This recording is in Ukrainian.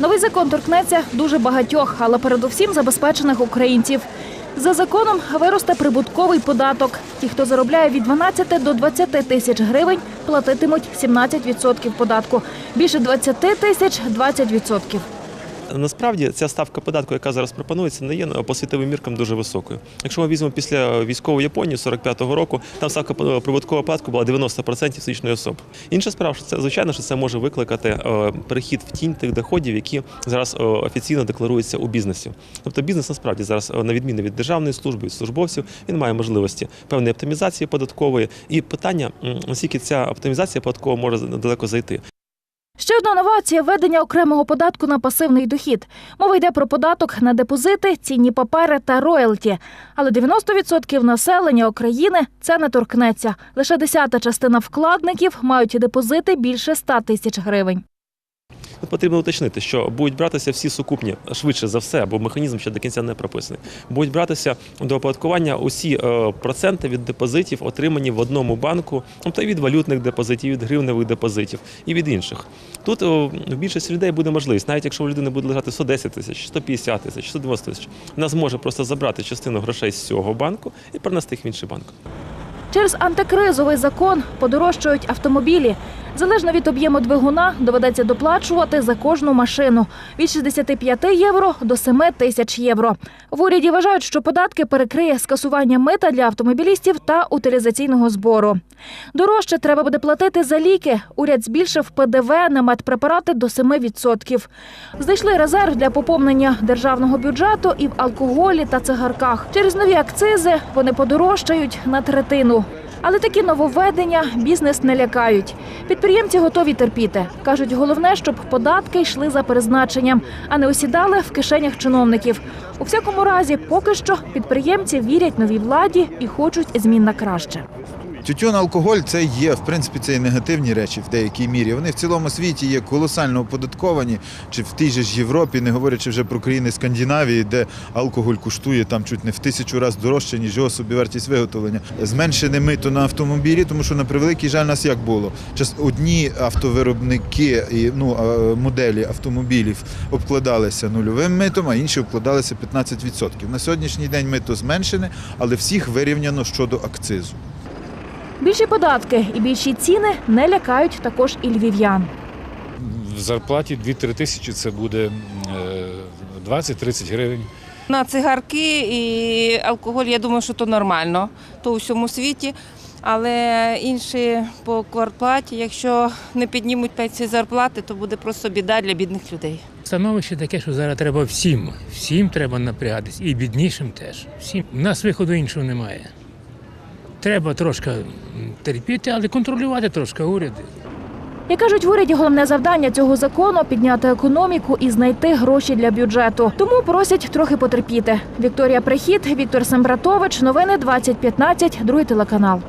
Новий закон торкнеться дуже багатьох, але передусім забезпечених українців. За законом виросте прибутковий податок. Ті, хто заробляє від 12 до 20 тисяч гривень, платитимуть 17% податку. Більше 20 тисяч – 20%. Насправді ця ставка податку, яка зараз пропонується, не є ну, по світовим міркам дуже високою. Якщо ми візьмемо після військової Японії 45-го року, там ставка прибуткового податку була 90% фізичної особи. Інша справа, що це звичайно, що це може викликати е, перехід в тінь тих доходів, які зараз е, офіційно декларуються у бізнесі. Тобто бізнес насправді зараз, е, на відміну від державної служби, від службовців, він має можливості певної оптимізації податкової. І питання, наскільки ця оптимізація податкова може далеко зайти. Ще одна новація – введення окремого податку на пасивний дохід. Мова йде про податок на депозити, цінні папери та роялті. Але 90% населення України це не торкнеться. Лише десята частина вкладників мають депозити більше 100 тисяч гривень. Тут потрібно уточнити, що будуть братися всі сукупні швидше за все, бо механізм ще до кінця не прописаний. Будуть братися до оподаткування усі е, проценти від депозитів, отримані в одному банку, тобто від валютних депозитів, від гривневих депозитів і від інших. Тут о, в більшості людей буде можливість, навіть якщо у людини буде лежати 110 тисяч, 150 тисяч, 190 тисяч, вона зможе просто забрати частину грошей з цього банку і перенести їх в інший банк. Через антикризовий закон подорожчають автомобілі. Залежно від об'єму двигуна доведеться доплачувати за кожну машину від 65 євро до 7 тисяч євро. В уряді вважають, що податки перекриє скасування мита для автомобілістів та утилізаційного збору. Дорожче треба буде платити за ліки. Уряд збільшив ПДВ на медпрепарати до 7%. Знайшли резерв для поповнення державного бюджету і в алкоголі та цигарках. Через нові акцизи вони подорожчають на третину. Але такі нововведення бізнес не лякають. Підприємці готові терпіти. Кажуть, головне, щоб податки йшли за призначенням, а не осідали в кишенях чиновників. У всякому разі, поки що підприємці вірять новій владі і хочуть змін на краще. Тютюн, алкоголь це є, в принципі, це і негативні речі в деякій мірі. Вони в цілому світі є колосально оподатковані, чи в тій же ж Європі, не говорячи вже про країни Скандинавії, де алкоголь коштує там чуть не в тисячу разів дорожче, ніж його собівартість виготовлення. Зменшене мито на автомобілі, тому що на превеликий жаль нас як було. Час одні автовиробники і ну моделі автомобілів обкладалися нульовим митом, а інші обкладалися 15%. На сьогоднішній день мито зменшене, але всіх вирівняно щодо акцизу. Більші податки і більші ціни не лякають також і львів'ян. в зарплаті 2-3 тисячі це буде е, 20-30 гривень. На цигарки і алкоголь, я думаю, що то нормально, то у всьому світі. Але інші по квартплаті, якщо не піднімуть пенсії зарплати, то буде просто біда для бідних людей. Становище таке, що зараз треба всім. Всім треба напрягатись, і біднішим теж. Всім. У нас виходу іншого немає. Треба трошки терпіти, але контролювати трошки уряди. Як кажуть, в уряді головне завдання цього закону підняти економіку і знайти гроші для бюджету. Тому просять трохи потерпіти. Вікторія Прихід, Віктор Сембратович. Новини 2015, другий телеканал.